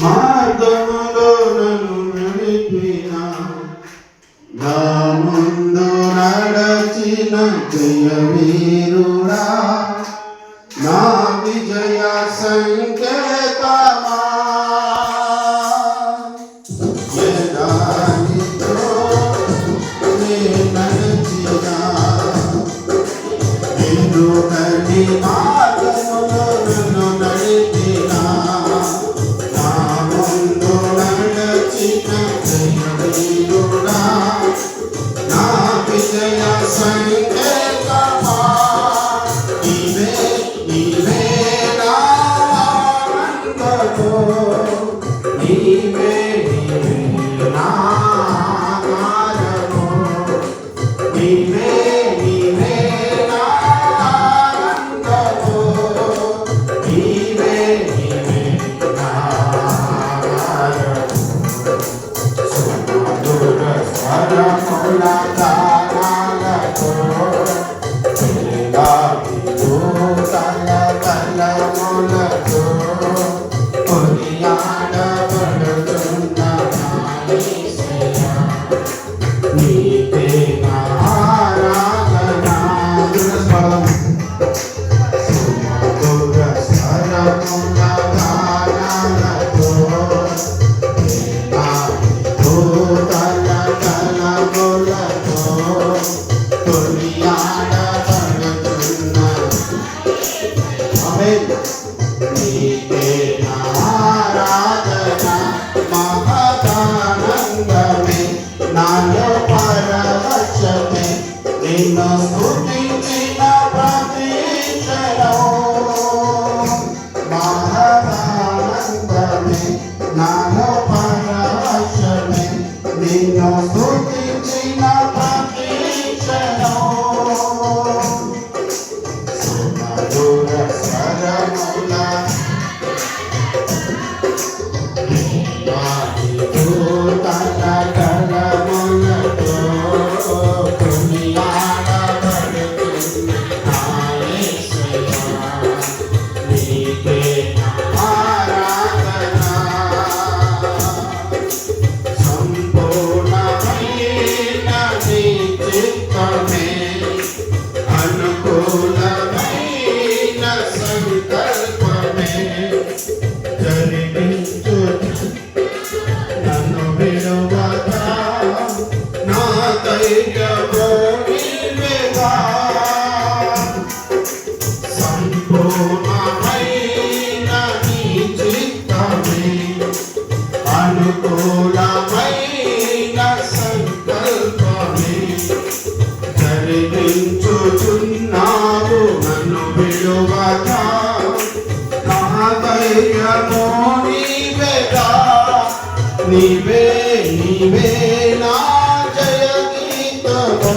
మార్గములో నన్ను నడిపిన నా ముందు నడచిన జయ వీరుడా la, la, la. 変だ আনন্দ వేధించుచున్నావు నన్ను పిలువక మహదయ్యము నీవేగా నీవే నీవే నా జయ గీతము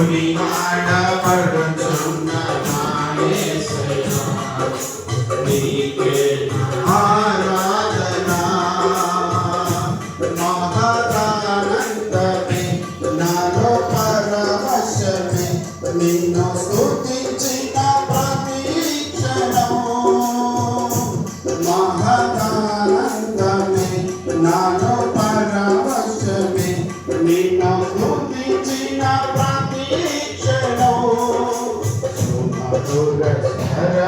కరుణి ఆడపడుతున్న నీకే ఆరాధన. మహదానందమే నాలో పరవశమే నిన్ను స్తుతించి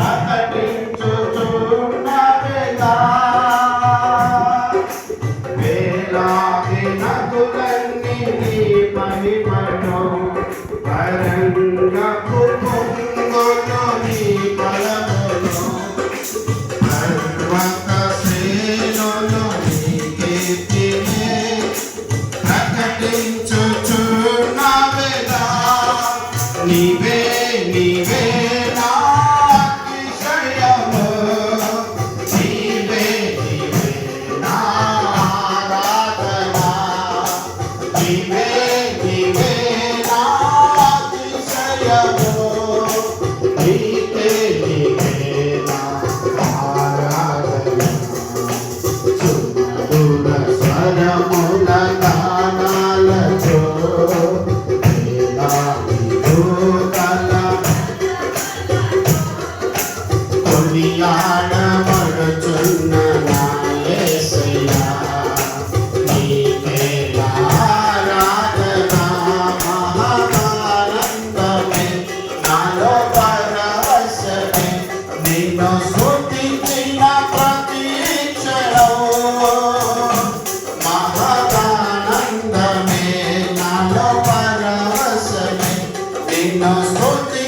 ఆ తండ్రి నిన్ను స్తుతించిన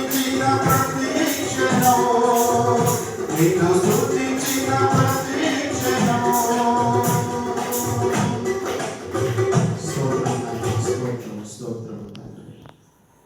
ప్రతి క్షణం. మహదానందమే, నాలో పరవశమే, నిన్ను స్తుతించిన ప్రతి క్షణం. మహదానందమే, నాలో పరవశమే, నిన్ను స్తుతించిన ప్రతి క్షణం. నిన్ను స్తుతించిన ప్రతి క్షణం. నిన్ను స్తుతించిన ప్రతి క్షణం. నిన్ను